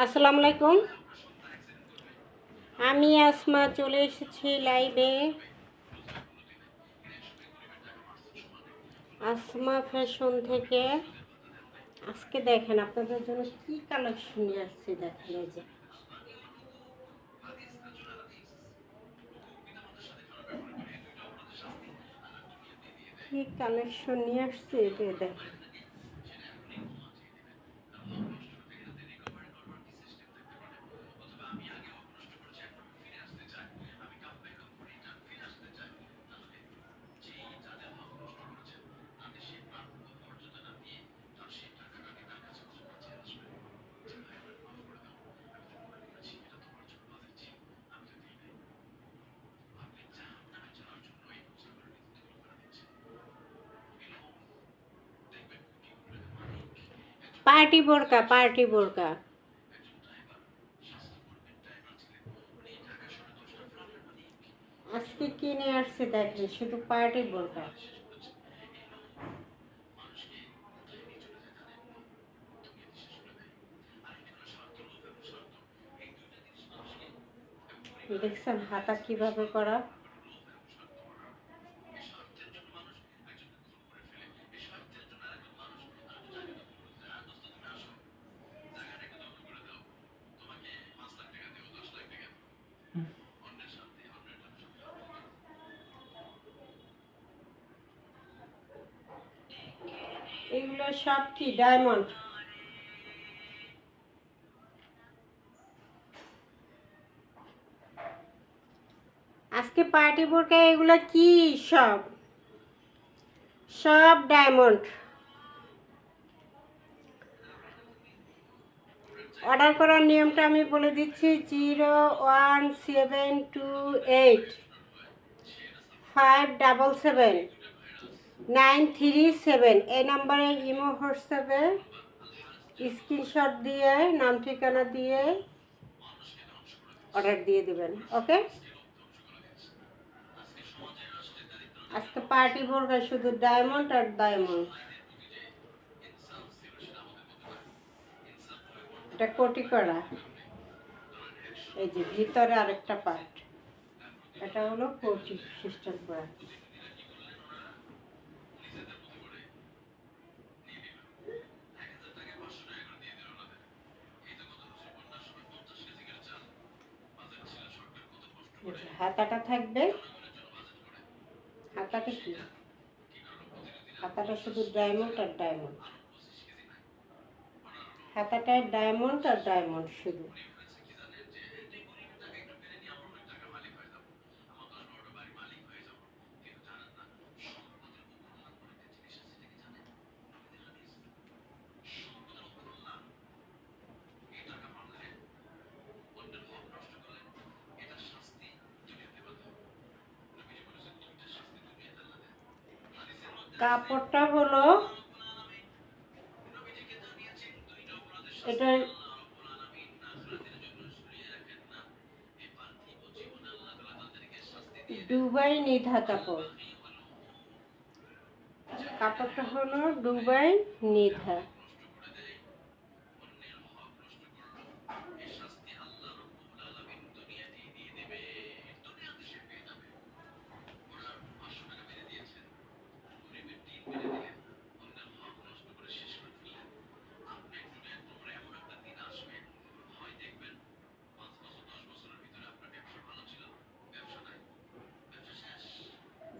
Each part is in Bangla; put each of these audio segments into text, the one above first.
আসসালামু আলাইকুম। আমি আসমা চলে এসেছি লাইভে। আসমা ফ্যাশন থেকে। আজকে দেখেন, আপনাদের জন্য কি কালেকশন নিয়ে আসছি দেখেন এই যে। কি কালেকশন নিয়ে আসছি এটা দেখেন। পার্টি বোরকা পার্টি বোরকা। আজকে কিনে আসছে দেখেন শুধু পার্টি বোরকা। দেখছেন, হাতা কীভাবে করা এগুলো সব কি ডায়মন্ড আজকে পার্টি বোরকা এগুলো কি সব? সব ডায়মন্ড অর্ডার করার নিয়মটা আমি বলে দিচ্ছি zero one seven two eight five double seven nine three seven, এই নাম্বারে ইমো, হোয়াটসঅ্যাপে স্ক্রিনশট দিয়ে, নাম, ঠিকানা দিয়ে অর্ডার দিয়ে দেবেন, ওকে? আজকে পার্টি ভরবে শুধু ডায়মন্ড আর ডায়মন্ড। এটা কোটি করা। এই যে ভিতরে আরেকটা পার্ট। এটা হলো কোটি সিস্টেম করা এই যে হাতাটা থাকবে। হাতাটা কি? হাতাটা শুধু ডায়মন্ড আর ডায়মন্ড হাতাটায় ডায়মন্ড আর ডায়মন্ড শুধু। কাপড়টা হলো এটা দুবাই নিধা কাপড়। কাপড়টা হলো দুবাই নিধা।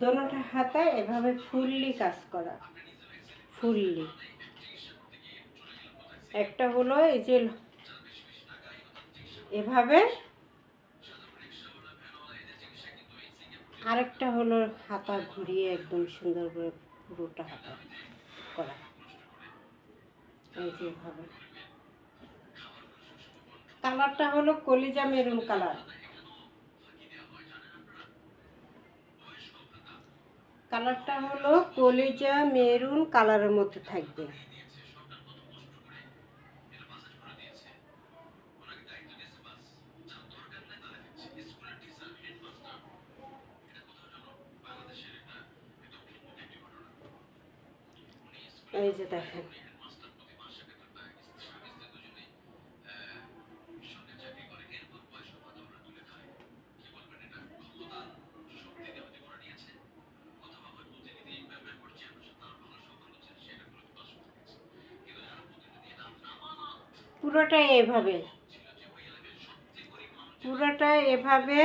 দোনোটা হাতায় এভাবে ফুললি কাজ করা। ফুললি। একটা হলো এই যে এভাবে। আরেকটা হলো হাতা ঘুরিয়ে একদম সুন্দর করে পুরোটা হাতা করা। এই যে এভাবে। কালারটা হলো কলিজা মেরুন কালার। কালারটা হলো কলিজা মেরুন কালারের মধ্যে থাকবে। এই যে দেখেন। পুরোটাই এভাবে। পুরোটা এভাবে।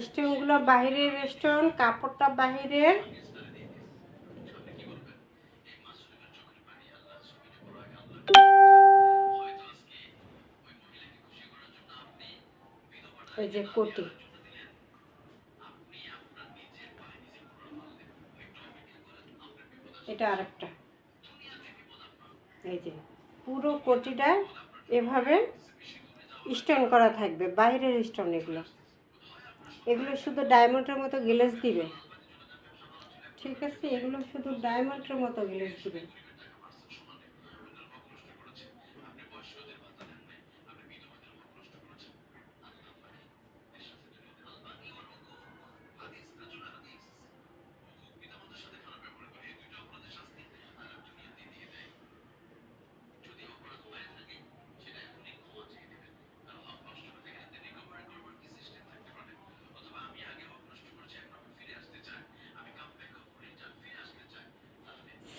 স্টোনগুলো বাহিরের স্টোন, কাপড়টা বাহিরের। এই যে কোটি। এটা আরেকটা। এই যে। পুরো কোটিটা এভাবে স্টোন করা থাকবে, বাইরের স্টোন এগুলো। এগুলো শুধু ডায়মন্ডের মতো গ্লেস দিবে। ঠিক আছে? এগুলো শুধু ডায়মন্ডের মতো গ্লেস দিবে।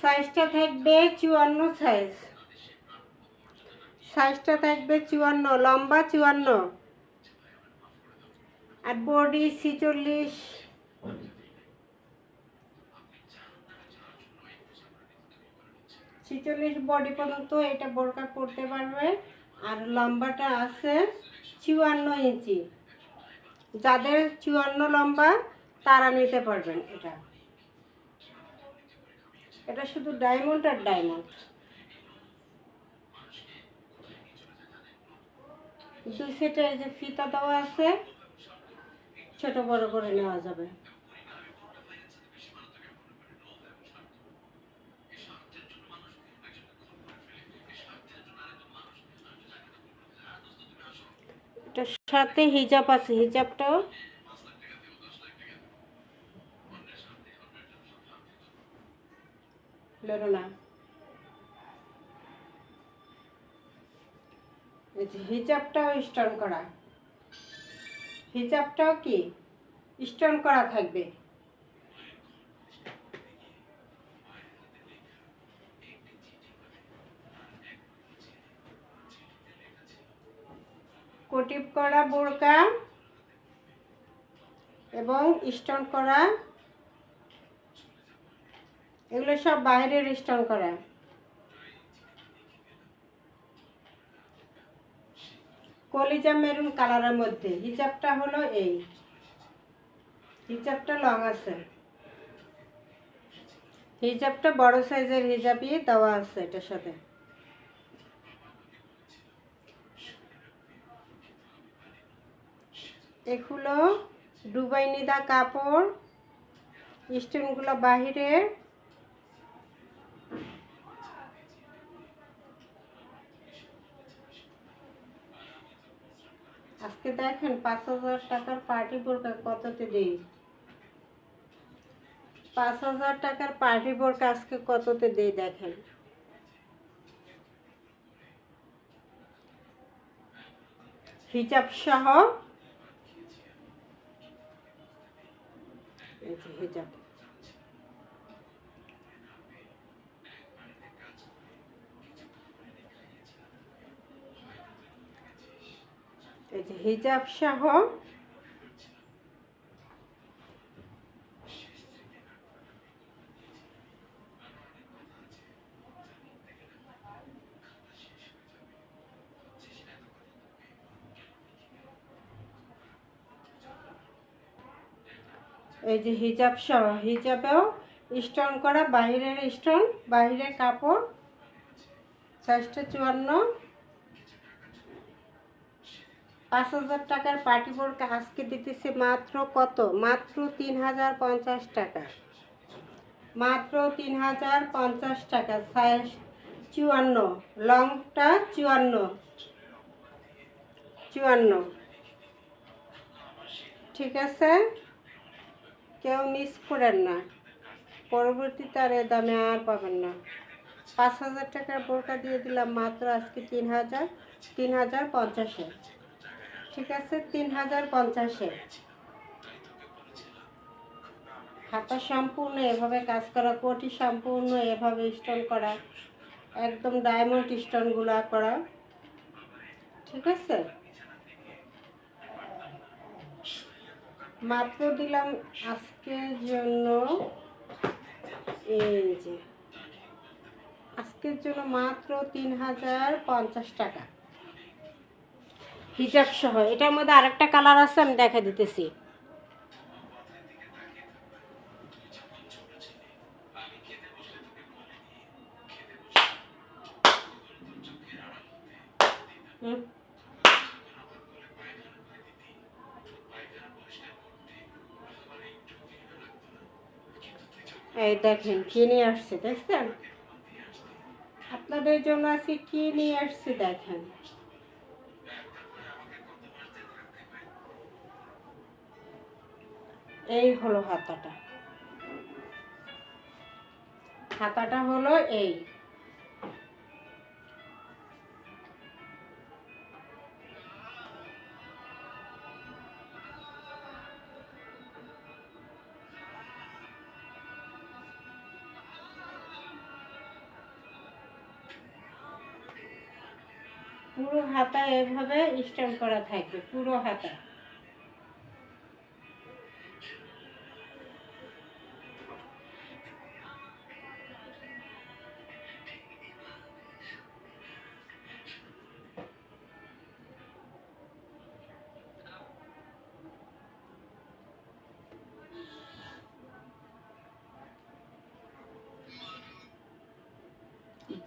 সাইজটা থাকবে চুয়ান্ন সাইজ। সাইজটা থাকবে চুয়ান্ন, লম্বা চুয়ান্ন। আর বডি ছিচল্লিশ। ছিচল্লিশ বডি পর্যন্ত এটা বোরকা করতে পারবে। আর লম্বাটা আছে চুয়ান্ন ইঞ্চি। যাদের চুয়ান্ন লম্বা, তারা নিতে পারবেন এটা। এটা শুধু ডায়মন্ড আর ডায়মন্ড দুই সেটে এই যে ফিতা দেওয়া আছে, ছোট বড় করে নেওয়া যাবে। সাথে হিজাব আছে, হিজাবটাও লড়ো না হিজাবটাও স্টোন করা। হিজাবটাও কি? স্টোন করা থাকবে। কোটিপ করা বোরকা এবং স্টোন করা এগুলো সব বাইরের স্টোন করা। কলিজা মেরুন কালারের মধ্যে। হিজাবটা হলো এই। হিজাবটা লং আছে। হিজাবটা বড় সাইজের হিজাবই দেওয়া আছে এটার সাথে। এগুলো দুবাই নিদা কাপড়। স্টোনগুলো বাহিরের। আজকে দেখেন পাঁচ হাজার টাকার পার্টি বোরকা কততে দেই? পাঁচ হাজার টাকার পার্টি বোরকা আজকে কততে দেই দেখেন? হিজাব সহ? হিজাব এই যে হিজাব সহ এই যে হিজাব সহ, হিজাবেও স্টোন করা বাহিরের স্টোন বাহিরের কাপড় সাইজটা চুয়ান্ন। পাঁচ হাজার টাকার পার্টি বোর্ড আজকে দিতেছে মাত্র কত? মাত্র তিন হাজার পঞ্চাশ টাকা। মাত্র তিন হাজার পঞ্চাশ টাকা সাইজ চুয়ান্ন লংটা চুয়ান্ন চুয়ান্ন। ঠিক আছে? কেউ মিস করেন না। পরবর্তীতে আর এ দামে আর পাবেন না। পাঁচ হাজার টাকার বোরকা দিয়ে দিলাম মাত্র আজকে তিন হাজার তিন হাজার পঞ্চাশে ঠিক আছে তিন হাজার পঞ্চাশে। হাতা সম্পূর্ণ এভাবে কাজ করা, কোটি সম্পূর্ণ এভাবে স্টোন করা, একদম ডায়মন্ড স্টোনগুলো করা। ঠিক আছে? মাত্র দিলাম আজকের জন্য, এই যে, আজকের জন্য মাত্র তিন হাজার পঞ্চাশ টাকা। হিজাব সহ। এটার মধ্যে আরেকটা কালার আছে, আমি দেখা দিতেছি। এই দেখেন, কি নিয়ে আসছে, দেখছেন? আপনাদের জন্য আজকে কি নিয়ে আসছে, দেখেন। এই হলো হাতাটা। হাতাটা হলো এই। পুরো হাতা এভাবে স্ট্যাম্প করা থাকবে পুরো হাতা।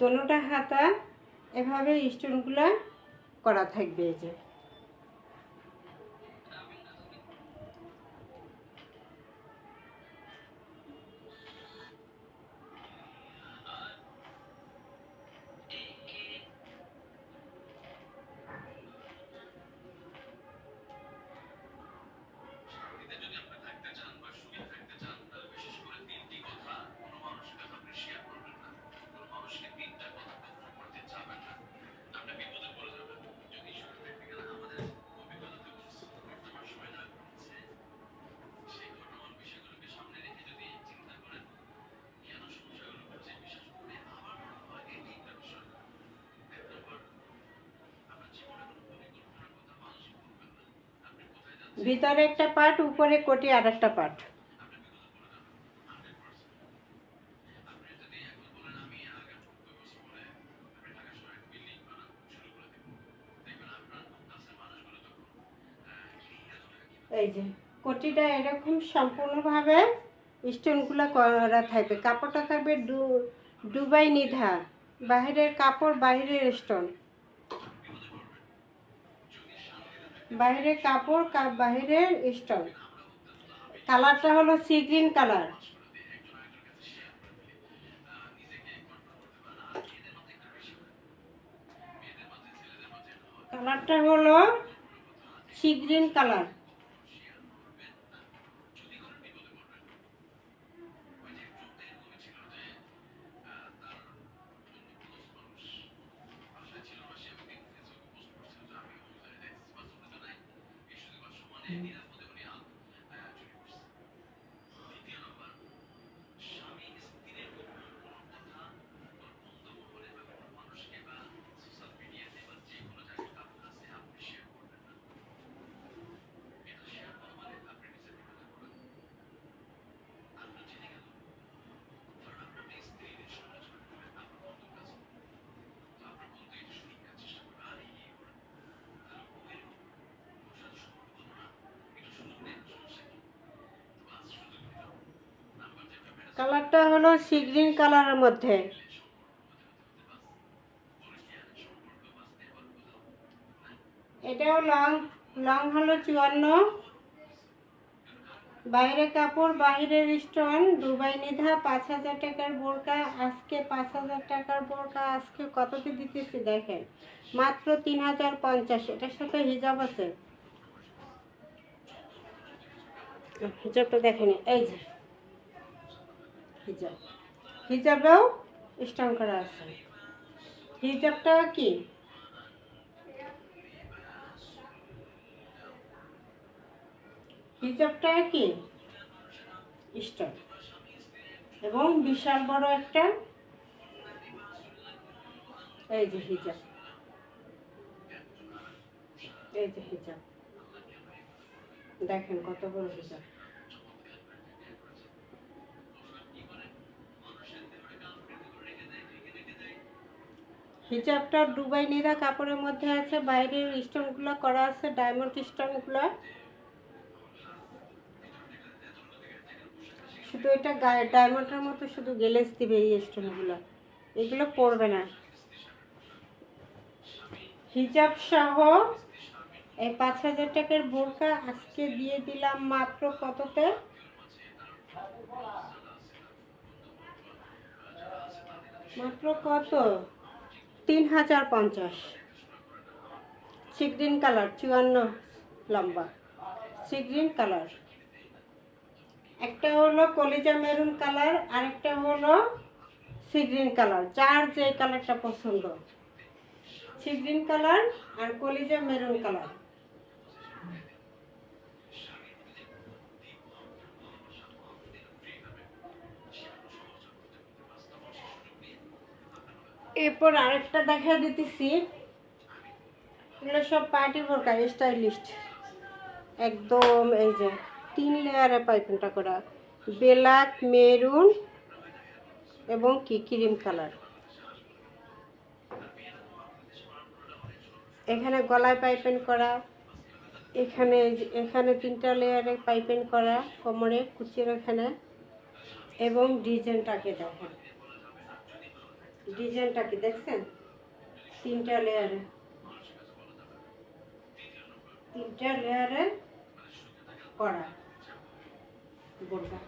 দোনোটা হাতা এভাবে স্টোনগুলো করা থাকবে এই যে। ভিতরে একটা পার্ট উপরে কোটি আর একটা পার্ট এই যে, কোটিটা এরকম সম্পূর্ণভাবে স্টোনগুলো করা থাকবে। কাপড়টা থাকবে ডু দুবাই নিধা বাইরের কাপড় বাইরের স্টোন। বাইরের কাপড় বাইরের স্টল কালারটা হলো সি গ্রিন কালার। কালারটা হলো সি গ্রিন কালার। Yeah. কালারটা হলো সি গ্রিন কালারের মধ্যে। এটাও লং লং হলো চুয়ান্ন। বাইরে কাপড়, বাইরের স্টোন, দুবাই নিধা, পাঁচ হাজার টাকার বোরকা, আজকে পাঁচ হাজার টাকার বোরকা, আজকে কত কততে দিতেছি দেখেন। মাত্র তিন হাজার পঞ্চাশ, এটার সাথে হিজাব আছে। হিজাবটা দেখেন, এই যে। হিজাব। হিজাবেও স্টোন করা আছে। হিজাবটা কি? হিজাবটা কি? স্টোন এবং বিশাল বড় একটা এই যে হিজাব। এই যে হিজাব। দেখেন কত বড় হিজাব। হিজাবটা ডুবাই নিরা কাপড়ের মধ্যে আছে, বাইরের স্টোনগুলো করা আছে ডায়মন্ড স্টোনগুলো। শুধু এটা গায়ে ডায়মন্ডের মতো শুধু গেলেস দিবে এই স্টোনগুলো। এগুলো পরবে না। হিজাব সহ এই পাঁচ হাজার টাকার বোরকা আজকে দিয়ে দিলাম মাত্র কততে? মাত্র কত? তিন হাজার পঞ্চাশ। সি গ্রিন কালার চুয়ান্ন লম্বা। সি গ্রিন কালার একটা হলো কলিজা মেরুন কালার আরেকটা হলো সি গ্রিন কালার যার যে কালারটা পছন্দ। সি গ্রিন কালার আর কলিজা মেরুন কালার এরপর আরেকটা দেখা দিতেছি। এগুলো সব পার্টি বোরকা স্টাইলিস্ট। একদম এই যে, তিন লেয়ারে পাইপিংটা করা। ব্ল্যাক, মেরুন এবং কি, ক্রিম কালার। এখানে গলায় পাইপেন করা। এখানে এখানে তিনটা লেয়ারে পাইপেন করা, কোমরে, কুচির এখানে। এবং ডিজাইনটাকে দেখেন ডিজাইনটা কি দেখছেন? তিনটা লেয়ারে তিনটা লেয়ারে করা। বোরকা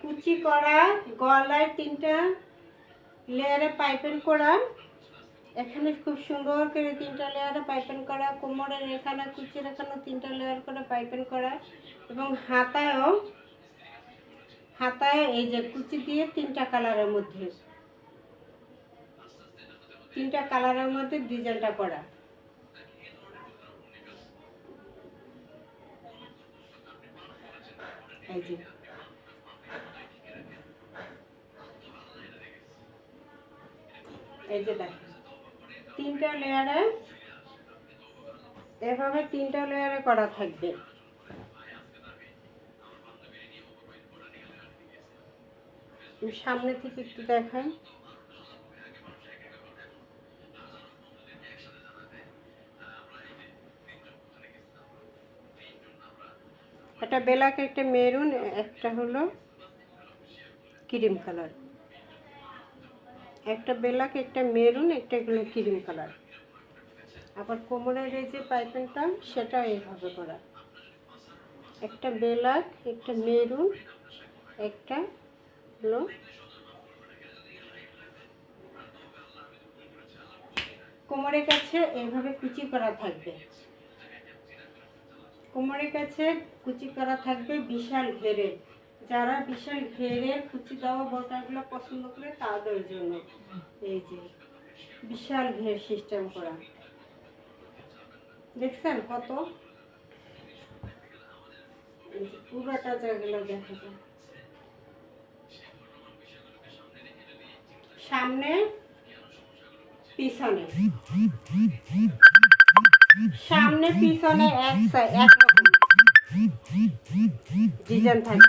কুচি করা, গলায় তিনটা লেয়ারে পাইপেন করা। এখানে খুব সুন্দর করে তিনটা লেয়ারে পাইপেন করা, কোমরের এখানে, কুচির এখানে তিনটা লেয়ার করে পাইপেন করা এবং হাতায়ও, হাতায় এই যে কুচি দিয়ে তিনটা কালারের মধ্যে, তিনটা কালারের মধ্যে ডিজাইনটা করা। এই যে। এই যে দেখেন তিনটা লেয়ারে, এভাবে তিনটা লেয়ারে করা থাকবে। সামনে থেকে একটু দেখাই। একটা বেলাক একটা মেরুন, একটা হলো ক্রিম কালার। একটা বেলাক, একটা মেরুন, একটা হলো ক্রিম কালার। আবার কোমরের এই যে পাইপিংটা, সেটা এইভাবে করা। একটা বেলাক, একটা মেরুন, একটা হলো কোমরের কাছে এইভাবে কুচি করা থাকবে। কোমরের কাছে কুচি করা থাকবে বিশাল ঘেরের। যারা বিশাল ঘেরে কুচি দেওয়া বোরকাগুলো পছন্দ করে তাদের জন্য এই যে বিশাল ঘের সিস্টেম করা। দেখছেন কত? পুরোটা যেগুলো দেখা যায়। সামনে, পিছনে। সামনে, পিছনে এক সাইড এক রকম। ডিজাইন থাকবে।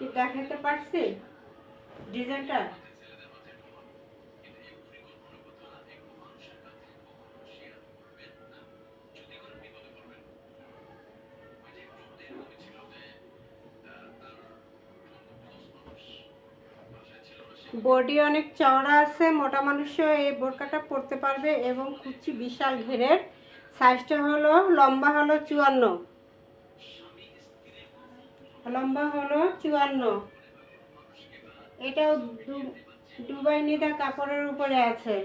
কি দেখাতে পারছি? ডিজাইনটা? বডি অনেক চওড়া আছে, মোটা মানুষও এই বোরকাটা পরতে পারবে এবং কুচি বিশাল ঘেরের। সাইজটা হলো, লম্বা হলো চুয়ান্ন। লম্বা হলো চুয়ান্ন। এটাও দুবাই নিদা কাপড়ের উপরে আছে।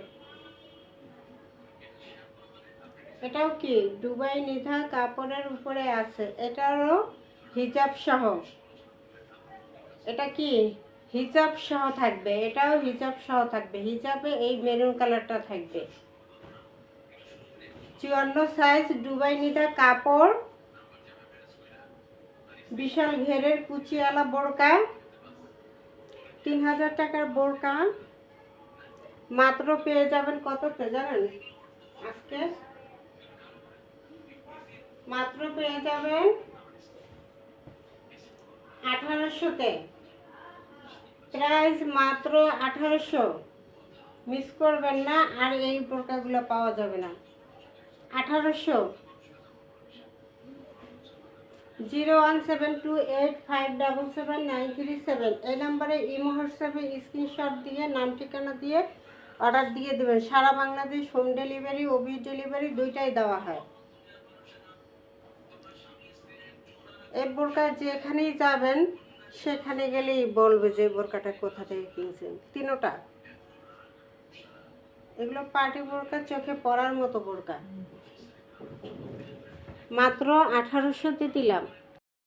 এটাও কি? দুবাই নিধা কাপড়ের উপরে আছে। এটারও হিজাব সহ। এটা কি? হিজাব সহ থাকবে। এটাও হিজাব সহ থাকবে। হিজাবে এই মেরুন কালারটা থাকবে। চুয়ান্ন সাইজ দুবাই নিদা কাপড় বিশাল ঘেরের কুচিওয়ালা বোরকা, তিন হাজার টাকার বোরকা। মাত্র পেয়ে যাবেন কততে জানেন? আজকে? মাত্র পেয়ে যাবেন আঠারোশোতে। প্রাইস মাত্র আঠারোশো। মিস করবেন না, আর এই বোরকাগুলো পাওয়া যাবে না। আঠারোশো। Zero one seven two eight five double seven nine three seven. এই নাম্বারে ইমো হোয়াটসঅ্যাপে স্ক্রিনশট দিয়ে, নাম, ঠিকানা দিয়ে অর্ডার দিয়ে দেবেন। সারা বাংলাদেশ হোম ডেলিভারি, ওবি ডেলিভারি দুইটাই দেওয়া হয়। এই বোরকা যেখানেই যাবেন, সেখানে গেলেই বলবে যে বোরকাটা কোথা থেকে কিনছেন। তিনোটা। এগুলো পার্টি বোরকা, চোখে পড়ার মতো বোরকা। মাত্র আঠারোশোতে দিলাম।